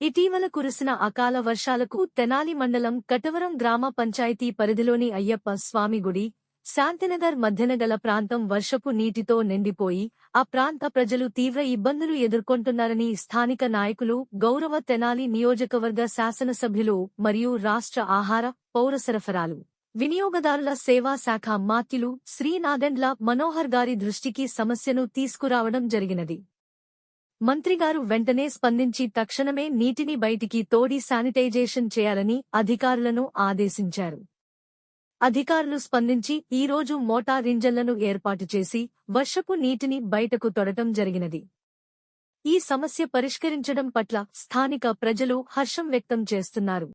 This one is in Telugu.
ఇటీవల కురిసిన అకాల వర్షాలకు తెనాలి మండలం కటవరం గ్రామ పంచాయతీ పరిధిలోని అయ్యప్ప స్వామి గుడి శాంతినగర్ మధ్యన గల ప్రాంతం వర్షపు నీటితో నిండిపోయి ఆ ప్రాంత ప్రజలు తీవ్ర ఇబ్బందులు ఎదుర్కొంటున్నారని స్థానిక నాయకులు గౌరవ తెనాలి నియోజకవర్గ శాసనసభ్యులు మరియు రాష్ట్ర ఆహార పౌర సరఫరాలు. వినియోగదారుల సేవా శాఖ మాత్యులు శ్రీనాదెండ్ల మనోహర్ గారి దృష్టికి సమస్యను తీసుకురావడం జరిగినది. మంత్రిగారు వెంటనే స్పందించి తక్షణమే నీటిని బయటికి తోడి శానిటైజేషన్ చేయాలని అధికారులను ఆదేశించారు. అధికారులు స్పందించి ఈరోజు మోటార్ ఇంజన్లను ఏర్పాటు చేసి వర్షపు నీటిని బయటకు తొడటం జరిగినది. ఈ సమస్య పరిష్కరించడం పట్ల స్థానిక ప్రజలు హర్షం వ్యక్తం చేస్తున్నారు.